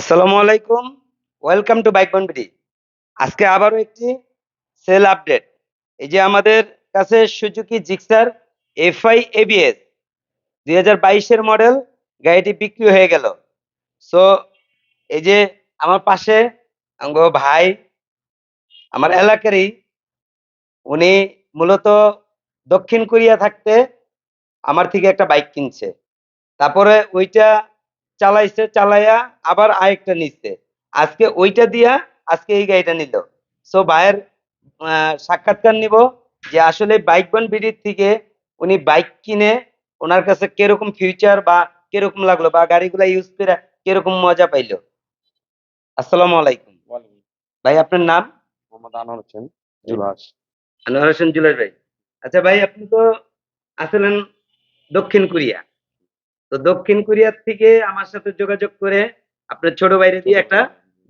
আসসালামু আলাইকুম। Welcome to bike বনবিডি আজকে আবারও একটি সেল আপডেট এই যে আমাদের কাছে সুজুকি জিক্সার এফআই এবিএস দুই হাজার বাইশের মডেল গাড়িটি বিক্রি হয়ে গেল। সো এই যে আমার পাশে আঙ্গ ভাই, আমার এলাকারই, উনি মূলত দক্ষিণ কোরিয়া থাকতে আমার থেকে একটা বাইক কিনছে। তারপরে ওইটা চালাইছে চালাইয়া আবার আরেকটা নিচ্ছে। আজকে ওইটা দিয়া আজকে এই গাড়িটা নিল। সো ভাইয়ের সাক্ষাৎকার নিব যে আসলে বাইক বন বিডির থেকে উনি বাইক কিনে ওনার কাছে কীরকম ফিউচার বা কীরকম লাগল বা গাড়িগুলা ইউজ করে কীরকম মজা পাইলো। আসসালামু আলাইকুম। ভাই আপনার নাম? মোহাম্মদ আনোয়ার হোসেন জুলাস। আনোয়ার হোসেন জুলাই ভাই। আচ্ছা ভাই আপনি তো আসলেন দক্ষিণ কোরিয়া। তো দক্ষিণ কোরিয়ার থেকে আমার সাথে যোগাযোগ করে আপনার ছোট বাইরে দিয়ে একটা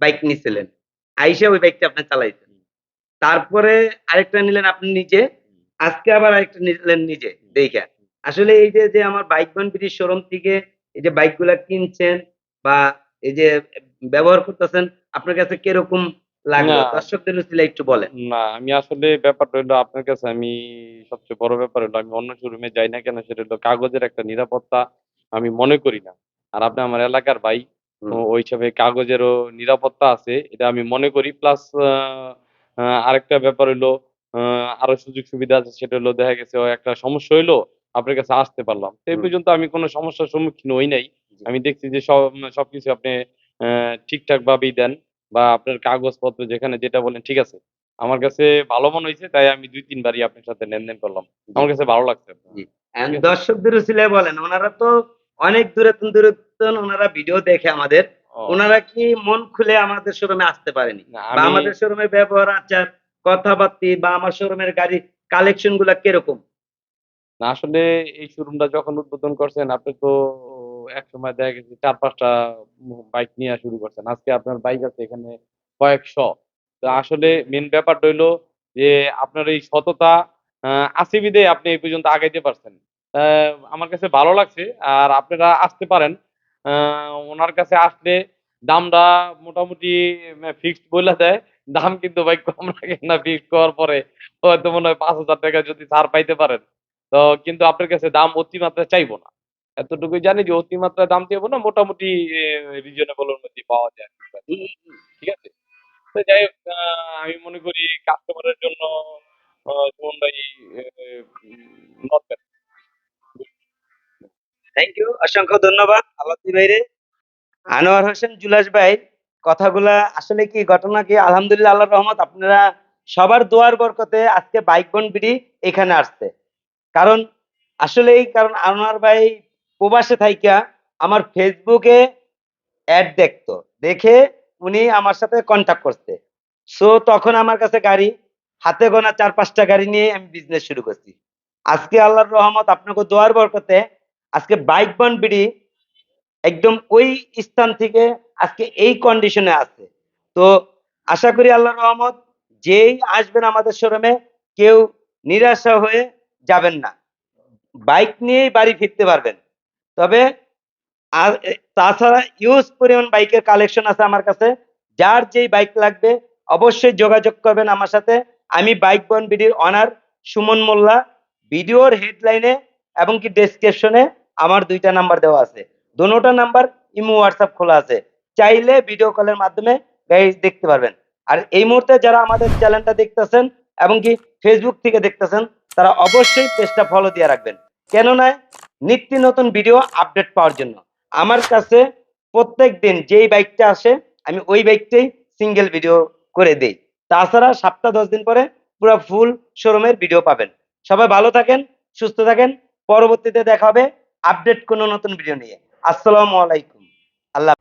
বাইক নিছিলেন। আইসা ওই বাইকটা আপনি চালাইছেন। তারপরে আরেকটা নিলেন আপনি নিজে। আজকে আবার আরেকটা নিলেন নিজে। দেখা আসলে এই যে যে আমার বাইক বান ব্রিজ শোরুম থেকে এই যে বাইকগুলা কিনছেন বা এই যে ব্যবহার করতেছেন আপনার কাছে কীরকম লাগল? না। দর্শকদের উচিত একটু বলেন। না আমি আসলে ব্যাপারটা হলো আপনার কাছে আমি সবচেয়ে বড় ব্যাপার হলো আমি অন্য শোরুমে যাই না কেন সেটা হলো কাগজের একটা নিরাপত্তা। আমি মনে করি না। আর আপনি আমার এলাকার ভাই ওই হিসাবে কাগজেরও নিরাপত্তা আছে এটা আমি মনে করি। প্লাস আরেকটা ব্যাপার হলো আরও সুযোগ সুবিধা আছে সেটা হলো দেখা গেছে একটা সমস্যা হইল আপনার কাছে আসতে পারলাম। এই পর্যন্ত আমি কোনো সমস্যার সম্মুখীন হই নাই। আমি দেখছি যে সব সবকিছু আপনি আহ, ঠিকঠাক ভাবেই দেন বা আপনার কাগজপত্র যেখানে যেটা বলেন ঠিক আছে। আমার কাছে ভালো মনে হয়েছে তাই আমি দুই তিনবারই আপনার সাথে লেনদেন করলাম। আমার কাছে ভালো লাগছে। দর্শকদের উচিলে বলেন ওনারা তো অনেক দূরে দূরত্ব ওনারা ভিডিও দেখে আমাদের। ওনারা কি মন খুলে আমাদের শোরুমে আসতে পারেনি? বা আমি আমাদের শোরুমের ব্যবহার আচার কথাবার্তি বা আমার শোরুমের গাড়ি কালেকশনগুলা কীরকম? না আসলে এই শোরুমটা যখন উদ্বোধন করছেন আপনি তো এক সময় দেখা গেছে চার পাঁচটা বাইক নিয়ে শুরু করছেন। আজকে আপনার বাইক আছে এখানে কয়েকশো। তো আসলে মেন ব্যাপারটা হইল যে আপনার এই সততা আহ, আছে বিদে আপনি এই পর্যন্ত আগাইতে পারছেন। আমার কাছে ভালো লাগছে আর আপনারা আসতে পারেন। ওনার কাছে আসলে দামটা মোটামুটি ফিক্সড বলে দেয়। দাম কিন্তু ভাই কম লাগে না ফিক্সড করার পরে হয়তো মনে হয় পাঁচ হাজার টাকা যদি ছাড় পাইতে পারেন। তো কিন্তু আপনার কাছে দাম অতিমাত্রা চাইব না। এতটুকুই জানি যে অতিমাত্রা দাম চাইব না, মোটামুটি রিজনেবল এর মধ্যে পাওয়া যায়। ঠিক আছে? তো যাই হোক আমি মনে করি কাস্টমারের জন্য অসংখ্য ধন্যবাদ আলাদি ভাইরে। আনোয়ার হোসেন জুলাস ভাই, কথাগুলা আসলে কি ঘটনা কি? আলহামদুলিল্লাহ, আল্লাহর রহমত, আপনারা সবার দোয়ার বরকতে আজকে বাইক বন বিডি এখানে আসছে। কারণ, আসলেই কারণ আনোয়ার ভাই প্রবাসে থাইকা, আমার ফেসবুকে অ্যাড দেখতো। দেখে উনি আমার সাথে কন্ট্যাক্ট করছে। সো, তখন আমার কাছে গাড়ি, হাতে গোনা চার পাঁচটা গাড়ি নিয়ে আমি বিজনেস শুরু করছি। আজকে আল্লাহর রহমত, আপনাকে দোয়ার বরকতে আজকে বাইক বন বিডি একদম ওই স্থান থেকে আজকে এই কন্ডিশনে আছে। তো আশা করি আল্লাহ রহমত, যেই আসবেন আমাদের শোরুমে কেউ নিরাশা হয়ে যাবেন না। বাইক নিয়েই বাড়ি ফিরতে পারবেন। তবে তাছাড়া ইউজ পরিমাণ বাইকের কালেকশন আছে আমার কাছে। যার যেই বাইক লাগবে, অবশ্যই যোগাযোগ করবেন আমার সাথে। আমি বাইক বন বিডির অনার সুমন মোল্লা। ভিডিওর হেডলাইনে এবং কি ডেসক্রিপশনে আমার দুইটা নাম্বার দেওয়া আছে। দোনোটা নাম্বার ইমো হোয়াটসঅ্যাপ খোলা আছে। চাইলে ভিডিও কলের মাধ্যমে গাড়ি দেখতে পারবেন। আর এই মুহূর্তে যারা আমাদের চ্যানেলটা দেখতেছেন এবং কি ফেসবুক থেকে দেখতেছেন, তারা অবশ্যই পেজটা ফলো দিয়ে রাখবেন। কেননা নিত্য নতুন ভিডিও আপডেট পাওয়ার জন্য। আমার কাছে প্রত্যেক দিন যেই বাইকটা আসে, আমি ওই বাইকটাই সিঙ্গেল ভিডিও করে দেই। তাছাড়া সপ্তাহ দশ দিন পরে পুরো ফুল শোরুমের ভিডিও পাবেন। সবাই ভালো থাকেন, সুস্থ থাকেন। পরবর্তীতে দেখা হবে। আপডেট কোনো নতুন ভিডিও নিয়ে। আসসালামু আলাইকুম। আল্লাহ